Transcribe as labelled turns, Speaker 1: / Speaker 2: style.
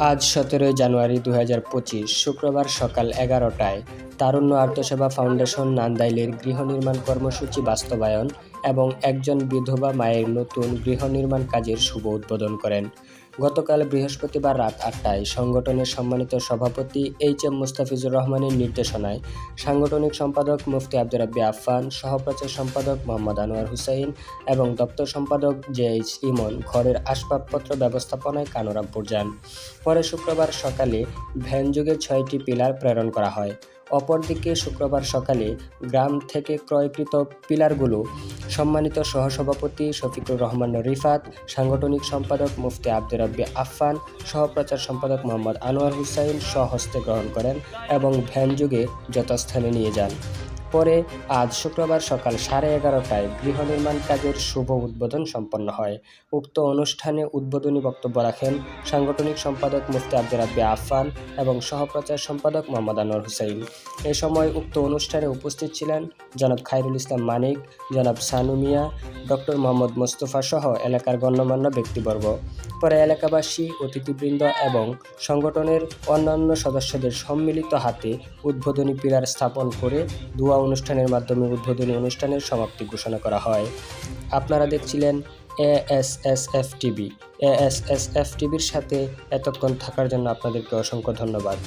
Speaker 1: আজ সতেরোই জানুয়ারি দু হাজার পঁচিশ শুক্রবার সকাল এগারোটায় তারুণ্য আর্তসেবা ফাউন্ডেশন নান্দাইলের গৃহ নির্মাণ কর্মসূচি বাস্তবায়ন এবং একজন বিধবা মায়ের নতুন গৃহ নির্মাণ কাজের শুভ উদ্বোধন করেন। গতকাল বৃহস্পতিবার রাত আটটায় সংগঠনের সম্মানিত সভাপতি এইচ এম মুস্তাফিজুর রহমানের নির্দেশনায় সাংগঠনিক সম্পাদক মুফতি আব্দুর রাব্বি আফফান, সহপ্রচার সম্পাদক মোহাম্মদ আনোয়ার হুসাইন এবং দপ্তর সম্পাদক জে এইচ ইমন ঘরের আসবাবপত্র ব্যবস্থাপনায় কানোরামপুর যান। পরে শুক্রবার সকালে ভ্যানযোগে ছয়টি পিলার প্রেরণ করা হয়। অপরদিকে শুক্রবার সকালে গ্রাম থেকে ক্রয়কৃত পিলারগুলো সম্মানিত সহসভাপতি শফিকুর রহমান রিফাত, সাংগঠনিক সম্পাদক মুফতি আব্দুর রব্বি আফফান, সহপ্রচার সম্পাদক মোহাম্মদ আনোয়ার হুসাইন স্বহস্তে গ্রহণ করেন এবং ভ্যানযোগে যথাস্থানে নিয়ে যান। পরে আজ শুক্রবার সকাল সাড়ে এগারোটায় গৃহ নির্মাণ কাজের শুভ উদ্বোধন সম্পন্ন হয়। উক্ত অনুষ্ঠানে উদ্বোধনী বক্তব্য রাখেন সাংগঠনিক সম্পাদক মুফতি আব্দুর রাব্বি আফফান এবং সহপ্রচার সম্পাদক মোহাম্মদ আনোয়ার হুসাইন এ সময় উক্ত অনুষ্ঠানে উপস্থিত ছিলেন জনাব খায়রুল ইসলাম মানিক, জনাব সানু মিয়া, ডক্টর মোহাম্মদ মোস্তফা সহ এলাকার গণ্যমান্য ব্যক্তিবর্গ। পরে এলাকাবাসী, অতিথিবৃন্দ এবং সংগঠনের অন্যান্য সদস্যদের সম্মিলিত হাতে উদ্বোধনী পিলার স্থাপন করে দুয়া অনুষ্ঠানের মাধ্যমে উদ্বোধনী অনুষ্ঠানের সমাপ্তি ঘোষণা করা হয়। আপনারা দেখছিলেন A S F TV. A S S F টিভির সাথে এতক্ষণ থাকার জন্য আপনাদেরকে অসংখ্য ধন্যবাদ।